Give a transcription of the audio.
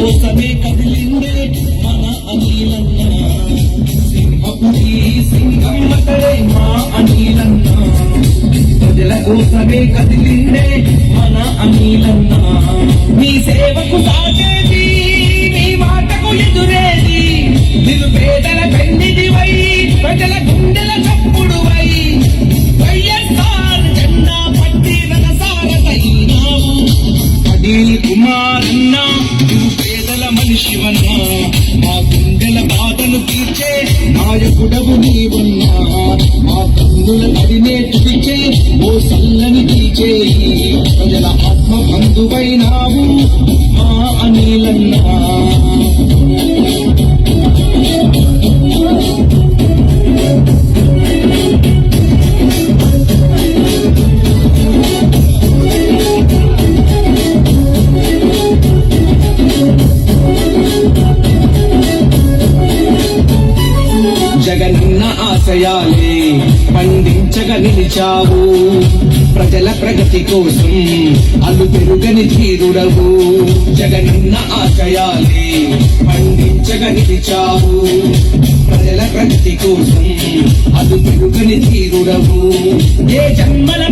కోసమే కదిలిందే మన అనిలన్న. సింహపురి సింగమ్మతడే మా అనిలన్న. ప్రజల కోసమే కదిలిందే మన అనిలన్న. మీ సేవకు సాగేది మీ మాటకు ఎదురేది నిన్ను నిరుపేదల పెన్నిదివై ప్రజల గుండెల చప్పుడువై. వైఎస్ఆర్ జెండా పట్టి రథసారథైనావు అడిల్ కుమారన్న నువ్వు పేదల మనిషివన్నా మా గుండెల బాధను తీర్చే నాయకుడవు నీవన్నా. మా కన్నుల నడినే తుడిచే ఓ సల్లని తీచే ప్రజల ఆత్మ బంధువైనావు మా అనిలన్నా. జగనన్న ఆశయాలే పండించగ నిలిచావు. ప్రజల ప్రగతి కోసం అల్లు పెరుగని తీరుడవు జగనన్న ఆశయాలే పండించగ నిలిచావు. ప్రజల ప్రగతి కోసం అల్లు పెరుగని తీరుడవు ఏ జన్మల